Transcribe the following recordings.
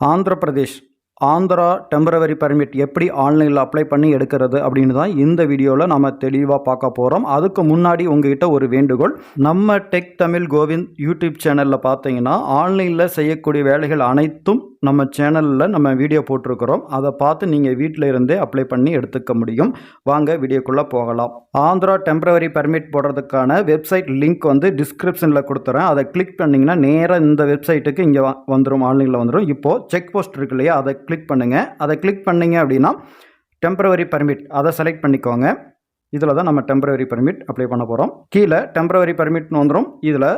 Andhra Pradesh Andhra temporary permit எப்படி ஆன்லைனில் apply பண்ணி எடுக்கிறது அப்படின்னு தான் இந்த வீடியோவில் நம்ம தெளிவாக பார்க்க போகிறோம் அதுக்கு முன்னாடி உங்ககிட்ட ஒரு வேண்டுகோள். நம்ம டெக் தமிழ் கோவிந்த் யூடியூப் சேனலில் பார்த்தீங்கன்னா ஆன்லைனில் செய்யக்கூடிய வேலைகள் அனைத்தும் நம்ம சேனலில் நம்ம வீடியோ போட்டிருக்கிறோம். அதை பார்த்து நீங்கள் வீட்டில் இருந்தே அப்ளை பண்ணி எடுத்துக்க முடியும். வாங்க வீடியோக்குள்ளே போகலாம். ஆந்திரா டெம்பரவரி பர்மிட் போடுறதுக்கான வெப்சைட் லிங்க் வந்து டிஸ்கிரிப்ஷனில் கொடுத்துறேன். அதை கிளிக் பண்ணிங்கன்னா நேராக இந்த வெப்சைட்டுக்கு இங்கே வந்துடும் ஆன்லைனில் வந்துடும் இப்போது செக் போஸ்ட் இருக்கு இல்லையா? அதை கிளிக் பண்ணுங்கள் அதை கிளிக் பண்ணீங்க அப்படின்னா டெம்பரவரி பர்மிட் அதை செலக்ட் பண்ணிக்கோங்க. இதில் தான் நம்ம டெம்பரவரி பர்மிட் அப்ளை பண்ண போகிறோம் கீழே டெம்பரவரி பர்மிட்னு வந்துடும் இதில்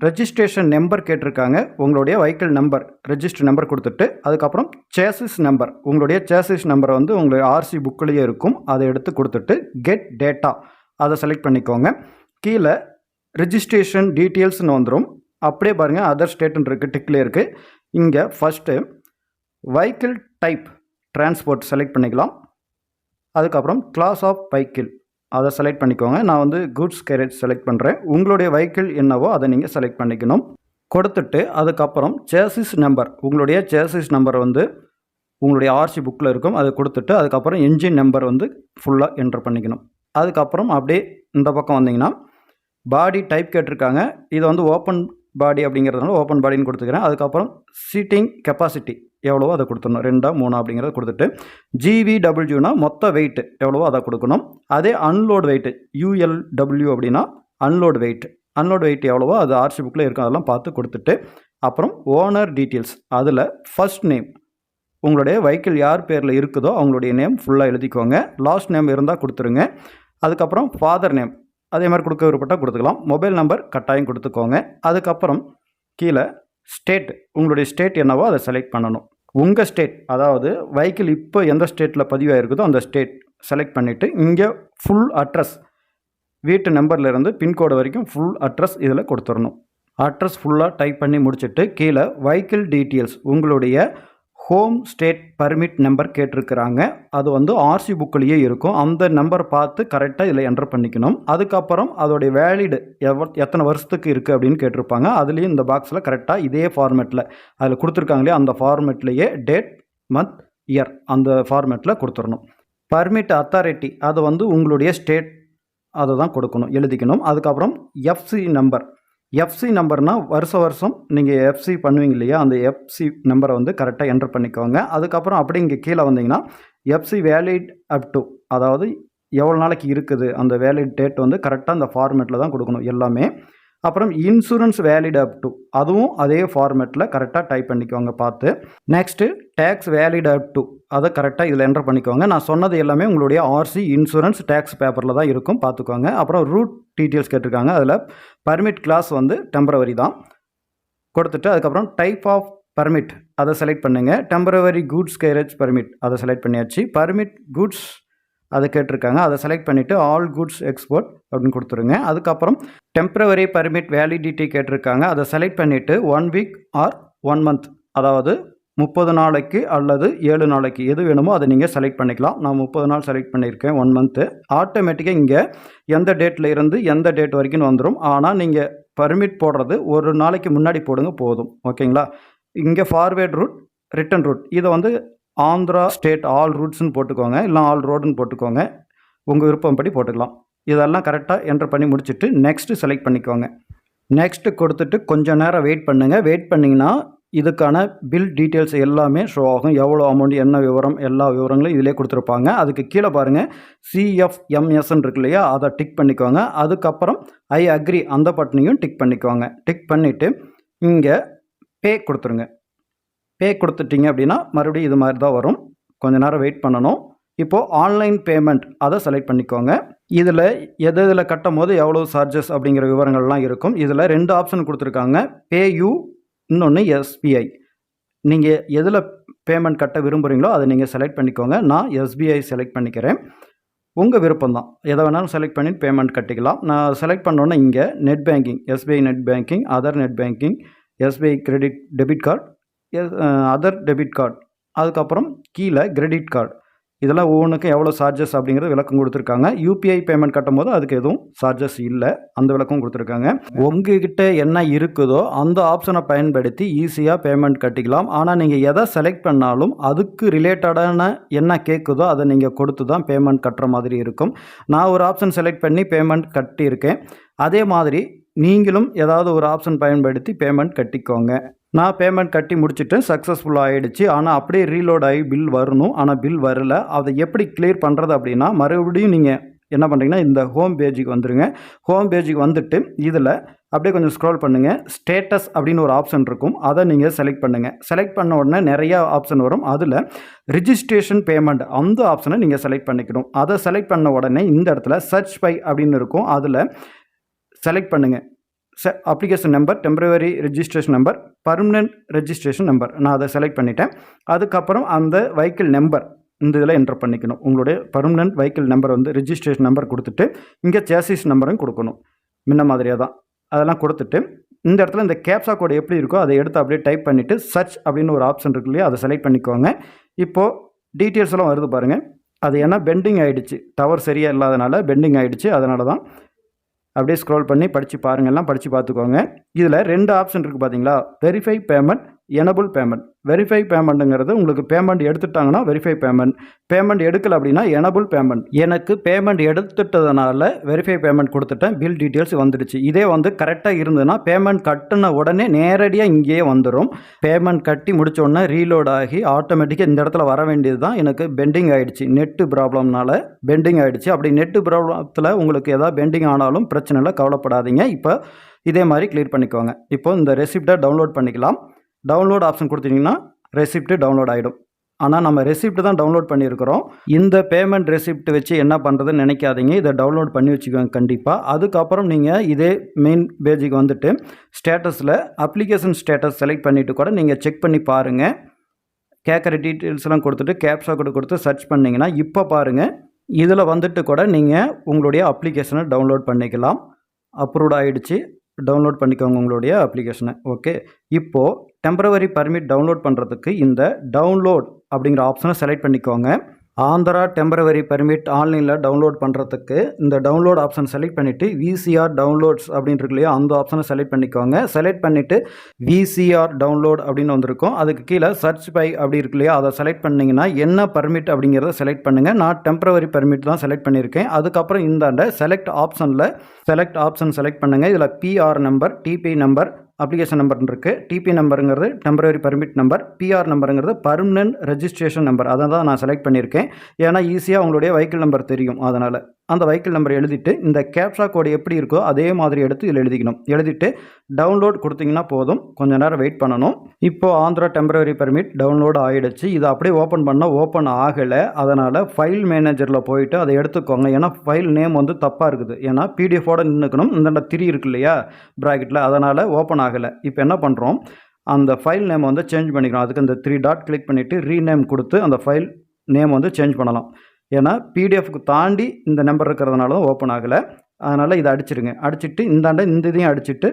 ரெஜிஸ்ட்ரேஷன் நம்பர் கேட்டிருக்காங்க. உங்களுடைய வெஹிக்கிள் நம்பர் ரெஜிஸ்டர் நம்பர் கொடுத்துட்டு அதுக்கப்புறம் சேசிஸ் நம்பர் உங்களுடைய சேசிஸ் நம்பர் வந்து உங்களுடைய ஆர்சி புக்கிலேயே இருக்கும். அதை எடுத்து கொடுத்துட்டு கெட் டேட்டா அதை செலக்ட் பண்ணிக்கோங்க. கீழே ரெஜிஸ்ட்ரேஷன் டீட்டெயில்ஸ்னு வந்துடும் அப்படியே பாருங்கள் அதர் ஸ்டேட்டுன்னு இருக்குது டிக்லேயே இருக்குது இங்கே first vehicle type transport select பண்ணிக்கலாம். அதுக்கப்புறம் கிளாஸ் ஆஃப் வைக்கிள் அதை செலக்ட் பண்ணிக்கோங்க. நான் வந்து குட்ஸ் கேரேஜ் செலக்ட் பண்ணுறேன் உங்களுடைய வைக்கிள் என்னவோ அதை நீங்கள் செலக்ட் பண்ணிக்கணும். கொடுத்துட்டு அதுக்கப்புறம் சேசிஸ் நம்பர் உங்களுடைய சேசிஸ் நம்பர் வந்து உங்களுடைய ஆர்சி புக்கில் இருக்கும். அதை கொடுத்துட்டு அதுக்கப்புறம் என்ஜின் நம்பர் வந்து ஃபுல்லாக என்டர் பண்ணிக்கணும். அதுக்கப்புறம் அப்படியே இந்த பக்கம் வந்தீங்கன்னா பாடி டைப் கேட்டிருக்காங்க. இதை வந்து ஓப்பன் பாடி அப்படிங்கிறதுனால ஓப்பன் பாடின்னு கொடுத்துக்கிறேன். அதுக்கப்புறம் சீட்டிங் கெப்பாசிட்டி எவ்வளவோ அதை கொடுத்துடணும். ரெண்டா மூணா அப்படிங்கிறத கொடுத்துட்டு ஜிவிடபிள்யூனா மொத்த வெயிட் எவ்வளவோ அதை கொடுக்கணும். அதே அன்லோட் வெயிட் யூஎல்டபிள்யூ அப்படின்னா அன்லோட் வெயிட் அன்லோட் வெயிட் எவ்வளவோ அது ஆர்சி புக்கில் இருக்கும். அதெல்லாம் பார்த்து கொடுத்துட்டு அப்புறம் ஓனர் டீட்டெயில்ஸ் அதில் ஃபஸ்ட் நேம் உங்களுடைய வெஹிக்கிள் யார் பேரில் இருக்குதோ அவங்களுடைய நேம் ஃபுல்லாக எழுதிக்கோங்க. லாஸ்ட் நேம் இருந்தால் கொடுத்துருங்க. அதுக்கப்புறம் ஃபாதர் நேம் அதே மாதிரி கொடுக்க விருப்பப்பட்டால் கொடுத்துக்கலாம். மொபைல் நம்பர் கட்டாயம் கொடுத்துக்கோங்க. அதுக்கப்புறம் கீழே ஸ்டேட் உங்களுடைய ஸ்டேட் என்னவோ அதை செலக்ட் பண்ணணும். உங்கள் ஸ்டேட் அதாவது வெஹிக்கிள் இப்போ எந்த ஸ்டேட்டில் பதிவாயிருக்குதோ அந்த ஸ்டேட் செலக்ட் பண்ணிவிட்டு இங்கே ஃபுல் அட்ரஸ் வீட்டு நம்பர்லேருந்து பின்கோடு வரைக்கும் ஃபுல் அட்ரஸ் இதில் கொடுத்துடணும். அட்ரஸ் ஃபுல்லாக டைப் பண்ணி முடிச்சுட்டு கீழே வைக்கிள் டீட்டெயில்ஸ் உங்களுடைய ஹோம் ஸ்டேட் பர்மிட் நம்பர் கேட்டிருக்கிறாங்க. அது வந்து ஆர்சி புக்கிலேயே இருக்கும். அந்த நம்பர் பார்த்து கரெக்டாக இதில் என்டர் பண்ணிக்கணும். அதுக்கப்புறம் அதோடைய வேலிடு எவ எத்தனை வருஷத்துக்கு இருக்குது அப்படின்னு கேட்டிருப்பாங்க. அதுலேயும் இந்த பாக்ஸில் கரெக்டாக இதே ஃபார்மேட்டில் அதில் கொடுத்துருக்காங்களே அந்த ஃபார்மேட்லேயே டேட் மந்த் இயர் அந்த ஃபார்மேட்டில் கொடுத்துடணும் பர்மிட் அத்தாரிட்டி அது வந்து உங்களுடைய ஸ்டேட் அதை தான் கொடுக்கணும் எழுதிக்கணும். அதுக்கப்புறம் எஃப்சி நம்பர் எஃப்சி நம்பர்னால் வருஷ வருஷம் நீங்கள் எஃப்சி பண்ணுவீங்க இல்லையா? அந்த எஃப்சி நம்பரை வந்து கரெக்டாக என்டர் பண்ணிக்கோங்க. அதுக்கப்புறம் அப்படி இங்கே கீழே வந்தீங்கன்னா எஃப்சி வேலிட் அப் டு அதாவது எவ்வளோ நாளைக்கு இருக்குது? அந்த வேலிட் டேட் வந்து கரெக்டாக அந்த ஃபார்மேட்டில் தான் கொடுக்கணும் எல்லாமே. அப்புறம் இன்சூரன்ஸ் வேலிட் அப் டு அதுவும் அதே ஃபார்மேட்டில் கரெக்டாக டைப் பண்ணிக்கோங்க பார்த்து. Next tax valid up to அதை கரெக்டாக இதில் என்டர் பண்ணிக்கோங்க. நான் சொன்னது எல்லாமே உங்களுடைய ஆர்சி இன்சூரன்ஸ் டேக்ஸ் பேப்பரில் தான் இருக்கும். பார்த்துக்கோங்க. அப்புறம் ரூட் டீட்டெயில்ஸ் கேட்டிருக்காங்க. அதில் பர்மிட் கிளாஸ் வந்து டெம்பரவரி தான். கொடுத்துட்டு அதுக்கப்புறம் டைப் ஆஃப் பர்மிட் அதை செலக்ட் பண்ணுங்கள் டெம்பரவரி குட்ஸ் கேரேஜ் பர்மிட் அதை செலக்ட் பண்ணியாச்சு. பர்மிட் குட்ஸ் அதை கேட்டிருக்காங்க. அதை செலக்ட் பண்ணிவிட்டு ஆல் குட்ஸ் எக்ஸ்போர்ட் அப்படின்னு கொடுத்துருங்க. அதுக்கப்புறம் டெம்ப்ரவரி பர்மிட் வேலிடிட்டி கேட்டிருக்காங்க. அதை செலக்ட் பண்ணிவிட்டு one week or one month அதாவது முப்பது நாளைக்கு அல்லது ஏழு நாளைக்கு எது வேணுமோ அதை நீங்கள் செலக்ட் பண்ணிக்கலாம். நான் முப்பது நாள் செலக்ட் பண்ணியிருக்கேன் ஒன் மந்த்து ஆட்டோமேட்டிக்காக இங்கே எந்த டேட்டில் இருந்து எந்த டேட் வரைக்கும் வந்துடும் ஆனால் நீங்கள் பர்மிட் போடுறது ஒரு நாளைக்கு முன்னாடி போடுங்க போதும். ஓகேங்களா இங்கே ஃபார்வேர்ட் ரூட் ரிட்டன் ரூட் இதை வந்து ஆந்திரா ஸ்டேட் ஆல் ரூட்ஸ்னு போட்டுக்கோங்க இல்லை ஆல் ரோடுன்னு போட்டுக்கோங்க உங்கள் விருப்பம் படி போட்டுக்கலாம். இதெல்லாம் கரெக்டாக என்டர் பண்ணி முடிச்சுட்டு நெக்ஸ்ட்டு செலக்ட் பண்ணிக்கோங்க. நெக்ஸ்ட்டு கொடுத்துட்டு கொஞ்சம் நேரம் வெயிட் பண்ணுங்கள் வெயிட் பண்ணிங்கன்னா இதுக்கான பில் டீட்டெயில்ஸ் எல்லாமே ஷோ ஆகும். எவ்வளோ அமௌண்ட் என்ன விவரம் எல்லா விவரங்களும் இதிலே கொடுத்துருப்பாங்க. அதுக்கு கீழே பாருங்கள் சிஎஃப்எம்எஸ்ன்னு இருக்கு இல்லையா அதை டிக் பண்ணிக்கோங்க. அதுக்கப்புறம் ஐ அக்ரி அந்த பட்டனையும் டிக் பண்ணிக்கோங்க. டிக் பண்ணிவிட்டு இங்கே பே கொடுத்துருங்க. பே கொடுத்துட்டீங்க அப்படின்னா மறுபடியும் இது மாதிரி தான் வரும். கொஞ்ச நேரம் வெயிட் பண்ணணும். இப்போது ஆன்லைன் பேமெண்ட் அதை செலக்ட் பண்ணிக்கோங்க. இதில் எது இதில் கட்டும் போது எவ்வளோ சார்ஜஸ் அப்படிங்கிற விவரங்கள்லாம் இருக்கும். இதில் ரெண்டு ஆப்ஷன் கொடுத்துருக்காங்க. பே யூ இன்னொன்று எஸ்பிஐ நீங்கள் எதில் பேமெண்ட் கட்ட விரும்புகிறீங்களோ அதை நீங்கள் செலக்ட் பண்ணிக்கோங்க. நான் எஸ்பிஐ செலக்ட் பண்ணிக்கிறேன். உங்கள் விருப்பம் தான் எதை வேணாலும் செலக்ட் பண்ணி பேமெண்ட் கட்டிக்கலாம். நான் செலக்ட் பண்ணோன்னே இங்கே net banking SBI net banking other net banking SBI credit debit card other debit card அதுக்கப்புறம் கீழே கிரெடிட் கார்டு இதெல்லாம் ஒவ்வொன்றுக்கும் எவ்வளோ சார்ஜஸ் அப்படிங்கிறது விளக்கம் கொடுத்துருக்காங்க. யூபிஐ பேமெண்ட் கட்டும் போது அதுக்கு எதுவும் சார்ஜஸ் இல்லை. அந்த விளக்கம் கொடுத்துருக்காங்க. உங்ககிட்ட என்ன இருக்குதோ அந்த ஆப்ஷனை பயன்படுத்தி ஈஸியாக பேமெண்ட் கட்டிக்கலாம். ஆனால் நீங்கள் எதை செலக்ட் பண்ணாலும் அதுக்கு ரிலேட்டடான என்ன கேட்குதோ அதை நீங்கள் கொடுத்து தான் பேமெண்ட் கட்டுற மாதிரி இருக்கும். நான் ஒரு ஆப்ஷன் செலக்ட் பண்ணி பேமெண்ட் கட்டியிருக்கேன். அதே மாதிரி நீங்களும் ஏதாவது ஒரு ஆப்ஷன் பயன்படுத்தி பேமெண்ட் கட்டிக்கோங்க. நான் பேமெண்ட் கட்டி முடிச்சுட்டு சக்ஸஸ்ஃபுல் ஆகிடுச்சு ஆனால் அப்படியே ரீலோட் ஆகி பில் வரணும். ஆனால் பில் வரல. அதை எப்படி கிளியர் பண்ணுறது அப்படின்னா மறுபடியும் நீங்கள் என்ன பண்ணுறீங்கன்னா இந்த ஹோம் பேஜுக்கு வந்துடுங்க ஹோம் பேஜுக்கு வந்துட்டு இதில் அப்படியே கொஞ்சம் ஸ்க்ரோல் பண்ணுங்கள் ஸ்டேட்டஸ் அப்படின்னு ஒரு ஆப்ஷன் இருக்கும். அதை நீங்கள் செலக்ட் பண்ணுங்கள் செலக்ட் பண்ண உடனே நிறையா ஆப்ஷன் வரும். அதில் ரிஜிஸ்ட்ரேஷன் பேமெண்ட் அந்த ஆப்ஷனை நீங்கள் செலக்ட் பண்ணிக்கணும். அதை செலக்ட் பண்ண உடனே இந்த இடத்துல சர்ச் பை அப்படின்னு இருக்கும். அதில் செலக்ட் பண்ணுங்கள் application number temporary registration number permanent registration number நான் அதை செலக்ட் பண்ணிட்டேன். அதுக்கப்புறம் அந்த வெஹிக்கிள் நம்பர் இந்த இதில் என்டர் பண்ணிக்கணும். உங்களுடைய பர்மனெண்ட் வெஹிக்கிள் நம்பர் வந்து ரிஜிஸ்ட்ரேஷன் நம்பர் கொடுத்துட்டு இங்கே சேசிஸ் நம்பரும் கொடுக்கணும். முன்ன மாதிரியாக தான். அதெல்லாம் கொடுத்துட்டு இந்த இடத்துல இந்த கேப்சா கோடு எப்படி இருக்கோ அதை எடுத்து அப்படியே டைப் பண்ணிவிட்டு சர்ச் அப்படின்னு ஒரு ஆப்ஷன் இருக்கு இல்லையா அதை செலக்ட் பண்ணிக்கோங்க. இப்போது டீட்டெயில்ஸ் எல்லாம் வருது பாருங்கள் அது ஏன்னா பெண்டிங் ஆகிடுச்சு டவர் சரியாக இல்லாதனால பெண்டிங் ஆகிடுச்சு அதனால தான் அப்படியே ஸ்க்ரோல் பண்ணி படித்து பாருங்கள்லாம் படித்து பார்த்துக்கோங்க. இதில் ரெண்டு ஆப்ஷன் இருக்குது பார்த்தீங்களா verify payment enable payment verify பேமெண்ட்டுங்கிறது உங்களுக்கு பேமெண்ட் எடுத்துட்டாங்கன்னா வெரிஃபை பேமெண்ட் பேமெண்ட் எடுக்கல அப்படின்னா எனபிள் பேமெண்ட் எனக்கு பேமெண்ட் எடுத்துட்டதுனால வெரிஃபை பேமெண்ட் கொடுத்துட்டேன். பில் டீட்டெயில்ஸ் வந்துடுச்சு. இதே வந்து கரெக்டாக இருந்ததுன்னா பேமெண்ட் கட்டின உடனே நேரடியாக இங்கேயே வந்துடும் பேமெண்ட் கட்டி முடிச்ச உடனே ரீலோட் ஆகி ஆட்டோமேட்டிக்காக இந்த இடத்துல வர வேண்டியது தான் எனக்கு பெண்டிங் ஆகிடுச்சு நெட்டு ப்ராப்ளம்னால பெண்டிங் ஆகிடுச்சு அப்படி நெட்டு ப்ராப்ளத்தில் உங்களுக்கு எதாவது பெண்டிங் ஆனாலும் பிரச்சனை இல்லை கவலைப்படாதீங்க. இப்போ இதே மாதிரி கிளியர் பண்ணிக்கோங்க. இப்போ இந்த ரெசிப்டை டவுன்லோட் பண்ணிக்கலாம். டவுன்லோட் ஆப்ஷன் கொடுத்தீங்கன்னா ரெசிப்ட்டு டவுன்லோட் ஆகிடும் ஆனால் நம்ம ரெசிப்ட் தான் டவுன்லோட் பண்ணியிருக்கிறோம். இந்த பேமெண்ட் ரெசிப்ட் வச்சு என்ன பண்ணுறதுன்னு நினைக்காதீங்க. இதை டவுன்லோட் பண்ணி வச்சுக்கோங்க கண்டிப்பாக அதுக்கப்புறம் நீங்கள் இதே மெயின் பேஜுக்கு வந்துட்டு ஸ்டேட்டஸில் அப்ளிகேஷன் ஸ்டேட்டஸ் செலக்ட் பண்ணிவிட்டு கூட நீங்கள் செக் பண்ணி பாருங்கள் கேட்குற டீட்டெயில்ஸ்லாம் கொடுத்துட்டு கேப்ஸாக கூட கொடுத்து சர்ச் பண்ணிங்கன்னா இப்போ பாருங்கள் இதில் வந்துட்டு கூட நீங்கள் உங்களுடைய அப்ளிகேஷனை டவுன்லோட் பண்ணிக்கலாம். அப்ரூவ்ட் ஆகிடுச்சு டவுன்லோட் பண்ணிக்கோங்க உங்களுடைய அப்ளிகேஷனை ஓகே இப்போது டெம்பரவரி பர்மிட் டவுன்லோட் பண்ணுறதுக்கு இந்த டவுன்லோட் அப்படிங்கிற ஆப்ஷனை செலக்ட் பண்ணிக்கோங்க. ஆந்திரா டெம்பரவரி பர்மிட் ஆன்லைனில் டவுன்லோட் பண்ணுறதுக்கு இந்த டவுன்லோட் ஆப்ஷன் செலக்ட் பண்ணிவிட்டு விசிஆர் டவுன்லோட்ஸ் அப்படின்னு இருக்கு இல்லையா அந்த ஆப்ஷனை செலக்ட் பண்ணிக்கோங்க. செலக்ட் பண்ணிவிட்டு விசிஆர் டவுன்லோட் அப்படின்னு வந்திருக்கும். அதுக்கு கீழே சர்ச் பை அப்படி இருக்கு இல்லையா அதை செலக்ட் பண்ணிங்கன்னா என்ன பர்மிட் அப்படிங்கிறத செலக்ட் பண்ணுங்கள் நான் டெம்பரவரி பர்மிட் தான் செலக்ட் பண்ணியிருக்கேன். அதுக்கப்புறம் இந்தாண்ட செலக்ட் ஆப்ஷனில் செலக்ட் ஆப்ஷன் செலக்ட் பண்ணுங்கள் இதில் PR number TP number application நம்பர்னு இருக்குது டிபி நம்பருங்கிறது டெம்பரரி பர்மிட் நம்பர் பிஆர் நம்பருங்கிறது பர்மனன்ட் ரெஜிஸ்ட்ரேஷன் நம்பர் அதை தான் நான் செலக்ட் பண்ணியிருக்கேன். ஏன்னா ஈஸியாக உங்களுடைய வெஹிக்கிள் நம்பர் தெரியும். அதனால் அந்த வெஹிக்கிள் நம்பர் எழுதிட்டு இந்த கேப்ஷா கோடு எப்படி இருக்கோ அதே மாதிரி எடுத்து இதில் எழுதிக்கணும். எழுதிட்டு டவுன்லோட் கொடுத்தீங்கன்னா போதும். கொஞ்சம் நேரம் வெயிட் பண்ணணும். இப்போது ஆந்திரா டெம்பரரி பர்மிட் டவுன்லோட் ஆகிடுச்சு இதை அப்படியே ஓப்பன் பண்ணால் ஓப்பன் ஆகலை. அதனால் ஃபைல் மேனேஜரில் போயிட்டு அதை எடுத்துக்கோங்க. ஏன்னா ஃபைல் நேம் வந்து தப்பாக இருக்குது. ஏன்னா பிடிஎஃபோடு நின்றுக்கணும் இந்த திரி இருக்கு இல்லையா? ப்ராக்கெட்டில் அதனால் ஓப்பன் ஆகலை. இப்போ என்ன பண்ணுறோம் அந்த ஃபைல் நேம் வந்து சேஞ்ச் பண்ணிக்கணும் அதுக்கு அந்த த்ரீ டாட் கிளிக் பண்ணிவிட்டு ரீநேம் கொடுத்து அந்த ஃபைல் நேம் வந்து சேஞ்ச் பண்ணலாம். ஏன்னா பிடிஎஃப்க்கு தாண்டி இந்த நம்பர் இருக்கிறதுனால தான் ஓப்பன் ஆகலை. அதனால் இதை அடிச்சிடுங்க. அடிச்சுட்டு இந்தாண்ட இந்த இதையும் அடிச்சுட்டு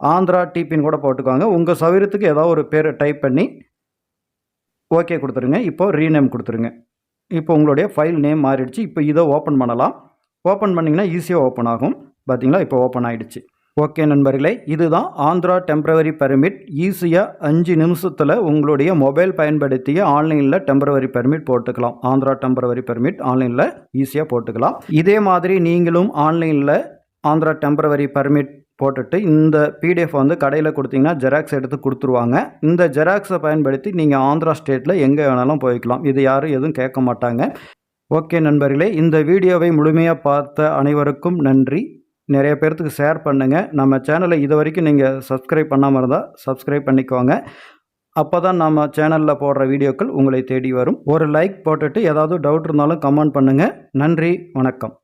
ஆந்திரா டிபின்னு கூட போட்டுக்கோங்க. உங்கள் சௌகரியத்துக்கு ஏதாவது ஒரு பேர் டைப் பண்ணி ஓகே கொடுத்துருங்க. இப்போது ரீநேம் கொடுத்துருங்க. இப்போ உங்களுடைய ஃபைல் நேம் மாறிடுச்சு. இப்போ இதை ஓப்பன் பண்ணலாம். ஓப்பன் பண்ணிங்கன்னா ஈஸியாக ஓப்பன் ஆகும். பார்த்தீங்களா இப்போ ஓப்பன் ஆகிடுச்சு ஓகே நண்பர்களே இதுதான் ஆந்திரா டெம்பரவரி பெர்மிட். ஈஸியாக அஞ்சு நிமிஷத்தில் உங்களுடைய மொபைல் பயன்படுத்திய ஆன்லைனில் டெம்பரவரி பெர்மிட் போட்டுக்கலாம். ஆந்திரா டெம்பரவரி பெர்மிட் ஆன்லைனில் ஈஸியாக போட்டுக்கலாம். இதே மாதிரி நீங்களும் ஆன்லைனில் ஆந்திரா டெம்பரவரி பெர்மிட் போட்டுட்டு இந்த பிடிஎஃப் வந்து கடையில் கொடுத்தீங்கன்னா ஜெராக்ஸ் எடுத்து கொடுத்துருவாங்க. இந்த ஜெராக்ஸை பயன்படுத்தி நீங்கள் ஆந்திரா ஸ்டேட்டில் எங்கே வேணாலும் போய்க்கலாம். இது யாரும் எதுவும் கேட்க மாட்டாங்க. ஓகே நண்பர்களே இந்த வீடியோவை முழுமையாக பார்த்த அனைவருக்கும் நன்றி. நிறைய பேர்த்துக்கு ஷேர் பண்ணுங்கள் நம்ம சேனலை இது வரைக்கும் நீங்கள் சப்ஸ்கிரைப் பண்ணாமல் இருந்தால் சப்ஸ்கிரைப் பண்ணிக்கோங்க. அப்போ தான் நம்ம சேனலில் போடுற வீடியோக்கள் உங்களை தேடி வரும். ஒரு லைக் போட்டுட்டு ஏதாவது டவுட் இருந்தாலும் கமெண்ட் பண்ணுங்கள் நன்றி வணக்கம்.